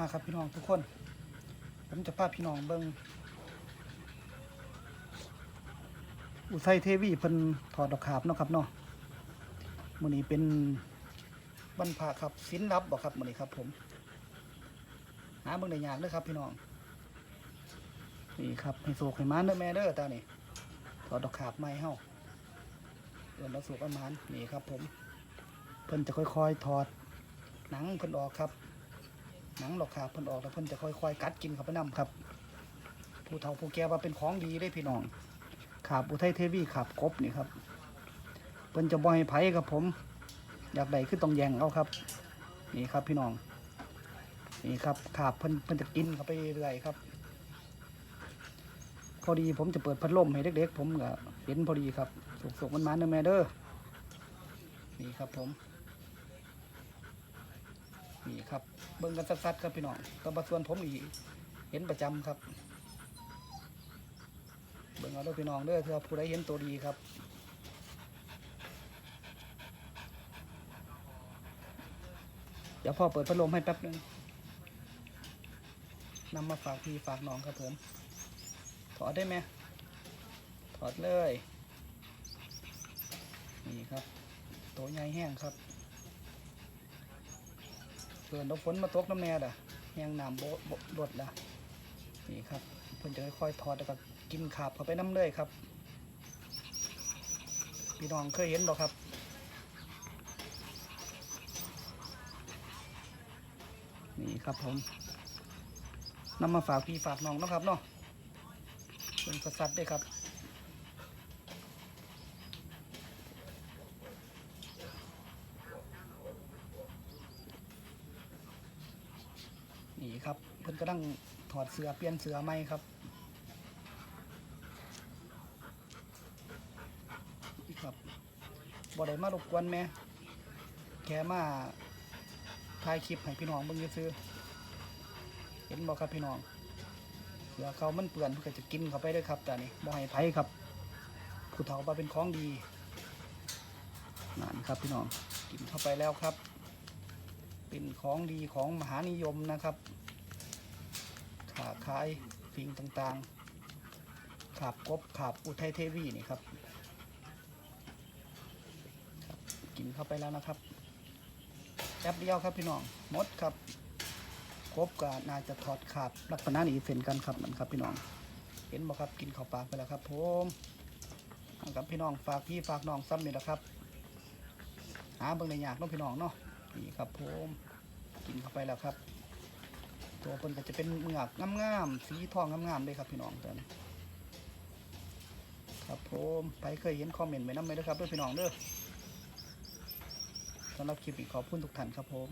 มาครับพี่น้องทุกคน ผมจะพาพี่น้องเบิงอุทัยเทวีเพิ่นถอดดอกขาบเนาะครับเนาะมื้อนี้เป็นวันพระครับศีลรับบ่ครับมื้อนี้ครับ ผมหาเบิ่งได้ยากเด้อครับ พี่น้องนี่ครับให้โศกให้มานเด้อแม่เด้อตานี่ถอดดอกขาบใหม่เฮาเอิ้นดอกโศกอันมานนี่ครับ ผม เพิ่นจะค่อยๆถอดหนังเพิ่นออกครับ หนังดอกขาบเพิ่นออกแล้วเพิ่นจะค่อยๆกัดกินเข้าไปนํครับ ผู้เฒ่าผู้แก่ว่าเป็นของดีได้พี่น้องขาบอุทัยเทวีขาบกบนี่ครับเพิ่นจะบ่ให้ไผครับผม อยากได้คือต้องแย่งเอาครับ นี่ครับพี่น้องนี่ครับขาบเพิ่นเพิ่นจะกินเข้าไปเรื่อยๆครับพอดีผมจะเปิดพัดลมให้เด็กๆผมก็เห็นพอดีครับสุกๆมันมาเด้อแม่เด้อนี่ครับผม นี่ครับเบิ่งกันสัดๆครับพี่น้องแตบส่วนผมอีกเห็นประจำครับ เบิ่งเอาด้วยพี่น้องด้อเพื่อผู้ใดเห็นตัวดีครับเดี๋ยวพ่อเปิดพัดลมให้แป๊บหนึงนำมาฝากพี่ฝากน้องครับผม ถอดได้ไหมถอดเลย นี่ครับ ตัวใหญ่แห้งครับ เพื่อนเอาฝนมาตกน้ำแน่ด่ะแห้งน้ำโบโบดดด่ะนี่ครับเพื่อนจะค่อยๆทอดแล้วก็กินขาบเข้าไปน้ำเลยครับ พี่น้องเคยเห็นบ่ครับนี่ครับผมนำมาฝากพี่ฝากน้องนะครับเนาะเป็นสัดๆด้วยครับ นี่ครับเพิ่นก็ต้งถอดเสือเปลี่ยนเสือใหม่ครับนี่ครับบ่ได้มารบกวนแม่แค่มาถ่ายคลิปให้พี่น้องเบิ่งซื้อเห็นบ่ครับพี่น้องเสือเขามันเปื่อนเพิ่นจะกินเขาไปด้วยครับแต่นี่บ่ให้ไผครับผู้เฒ่าว่าเป็นของดีนั่นครับพี่น้องกินเข้าไปแล้วครับ เป็นของดีของมหานิยมนะครับขาขายสิ่งต่างๆ ขาบกบขาบอุทัยเทวีนี่ครับครับ กินเข้าไปแล้วนะครับแป๊บเดียวครับพี่น้องมดครับกบก็น่าจะถอดขาบลักษณะนี้เส้นกันครับนั่นครับพี่น้อง เห็นบ่ครับกินเข้าปากไปแล้วครับผมเอากับพี่น้องฝากพี่ฝากน้องซ้ำนี่แหละครับ หาเบิ่งในอยากน้องพี่น้องเนาะ นี่ครับผมกินเข้าไปแล้วครับ ตัวเพิ่นก็จะเป็นเหงือกงามๆสีทองงามๆเลยครับพี่น้องตอนนี้ครับผมไปเคยเห็นคอมเมนต์ไว้น้ำไหมเด้อครับเด้วยพี่น้องเด้อสำหรับคลิปนี้ขอบคุณทุกท่านครับผม